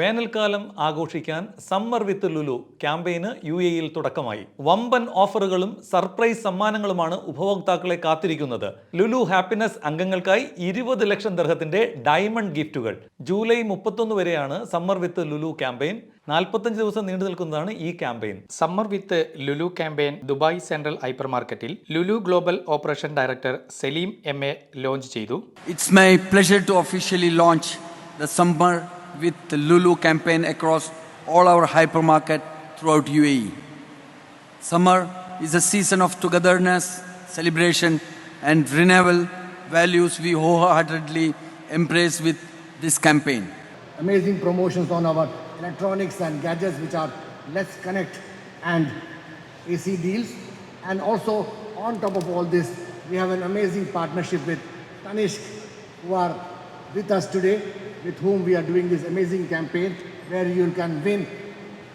വേനൽക്കാലം ആഘോഷിക്കാൻ summer with Lulu ക്യാമ്പയിന് യു എയിൽ തുടക്കമായി. വമ്പൻ ഓഫറുകളും സർപ്രൈസ് സമ്മാനങ്ങളുമാണ് ഉപഭോക്താക്കളെ കാത്തിരിക്കുന്നത്. ലുലു ഹാപ്പിനെസ് അംഗങ്ങൾക്കായി ഇരുപത് ലക്ഷം ദർഹത്തിന്റെ ഡയമണ്ട് ഗിഫ്റ്റുകൾ. ജൂലൈ മുപ്പത്തൊന്ന് വരെയാണ് സമ്മർ വിത്ത് ലുലു ക്യാമ്പയിൻ. നാൽപ്പത്തഞ്ച് ദിവസം നീണ്ടു നിൽക്കുന്നതാണ് ഈ campaign. Summer with Lulu campaign Dubai central hyper മാർക്കറ്റിൽ Lulu global operation director Saleem M A launch ചെയ്തു. It's my pleasure to officially launch the Summer with the Lulu campaign across all our hypermarket throughout UAE. Summer is a season of togetherness, celebration, and renewal values we wholeheartedly embrace with this campaign. amazing promotions on our electronics and gadgets which are Let's Connect and AC deals. And also on top of all this, we have an amazing partnership with Tanishq who are with us today, with whom we are doing this amazing campaign where you can win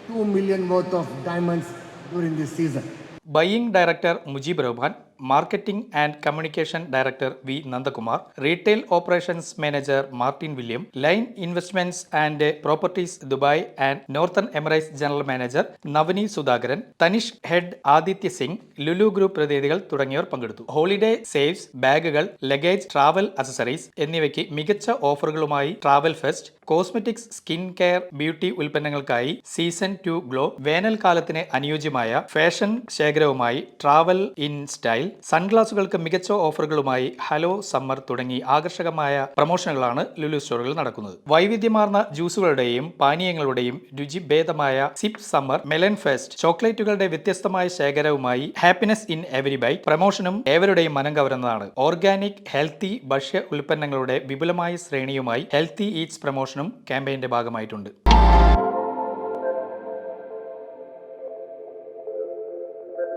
2 million worth of diamonds during this season. Buying director Mujib Rahman marketing and communication director V Nandakumar retail operations manager Martin William line investments and properties Dubai and northern Emirates general manager Navani Sudhakaran Tanishq head Aditya Singh Lulu group പ്രതിനിധികൾ തുടങ്ങിയവർ പങ്കെടുത്തു. Holiday saves ബാഗുകൾ luggage travel accessories എന്നിവയ്ക്ക് മികച്ച ഓഫറുകളുമായി travel fest cosmetics skin care beauty ഉൽപ്പന്നങ്ങൾക്കായി season to glow വേനൽക്കാലത്തിന് അനുയോജ്യമായ fashion ശേഖരവുമായി travel in style സൺഗ്ലാസുകൾക്ക് മികച്ച ഓഫറുകളുമായി ഹലോ സമ്മർ തുടങ്ങി ആകർഷകമായ പ്രമോഷനുകളാണ് ലുലു സ്റ്റോറുകൾ നടക്കുന്നത്. വൈവിധ്യമാർന്ന ജ്യൂസുകളുടെയും പാനീയങ്ങളുടെയും രുചിഭേദമായ സിപ് സമ്മർ മെലൻ ഫെസ്റ്റ് ചോക്ലേറ്റുകളുടെ വ്യത്യസ്തമായ ശേഖരവുമായി ഹാപ്പിനെസ് ഇൻ എവരി ബൈറ്റ് പ്രമോഷനും ഏവരുടെയും മനം കവരുന്നതാണ്. ഓർഗാനിക് ഹെൽത്തി ഭക്ഷ്യ ഉൽപ്പന്നങ്ങളുടെ വിപുലമായ ശ്രേണിയുമായി ഹെൽത്തി ഈറ്റ്സ് പ്രമോഷനും ക്യാമ്പയിന്റെ ഭാഗമായിട്ടുണ്ട്.